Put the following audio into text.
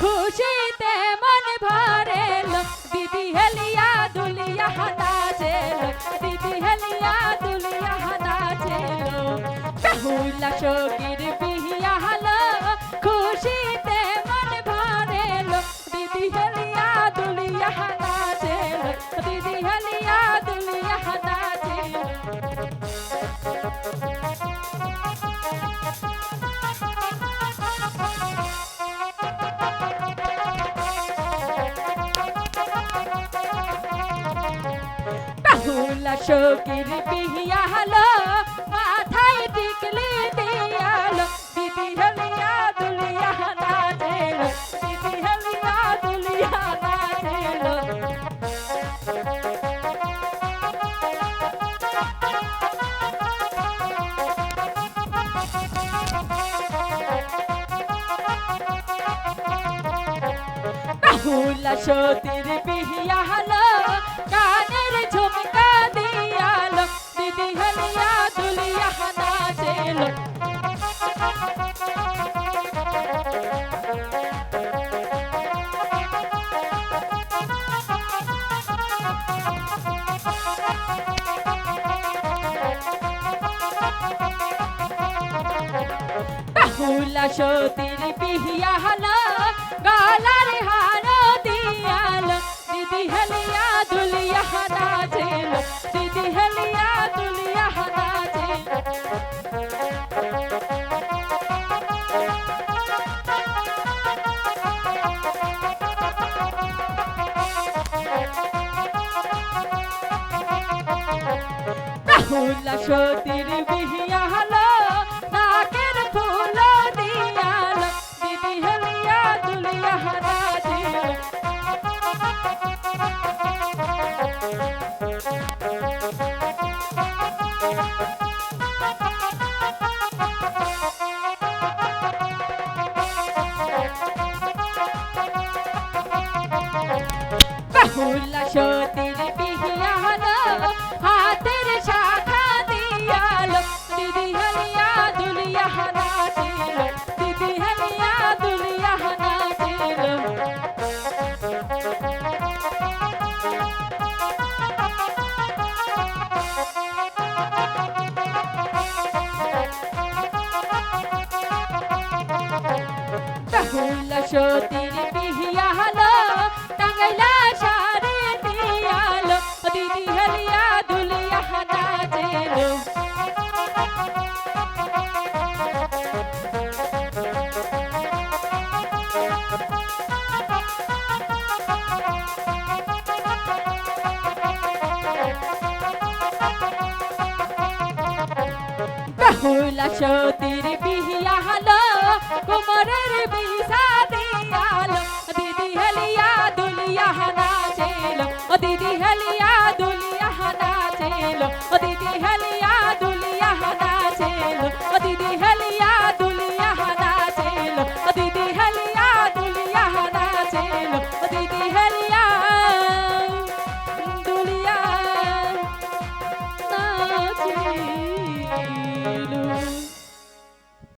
খুশিতে মন ভরে দিদি হেলিয়া দুলিয়া হাতা চেল দিদি হেলিয়া দুলিয়া হাতা চেল বেহুলা সখী সখীর বিহিয়া হলো, মাথায় টিকলি দিয়ালো দিদি হেলিয়া দুলিয়া নাচেল দিদি হেলিয়া দুলিয়া নাচেল বাহুলা সতীর বিহিয়া বাহুলা সতীর বিহিয়া হলো গলার হার দিয়ালো দিদি হলিয়া দুলিয়া নাচেল দিদি হলিয়া দুলিয়া নাচেল বাহুলা সতীর বিহিয়া হলো, নাকের ফুল দিয়ালো দিদি হলিয়া দুলিয়া নাচেল বাহুলা সতীর বিহিয়া হলো হাতের বাহুলা সতীর বিহিয়া হলো টাঙ্গাইলা সারে দিয়ালো দিদি হলিয়া দুলিয়া নাচেল বাহুলা সতীর নাচেল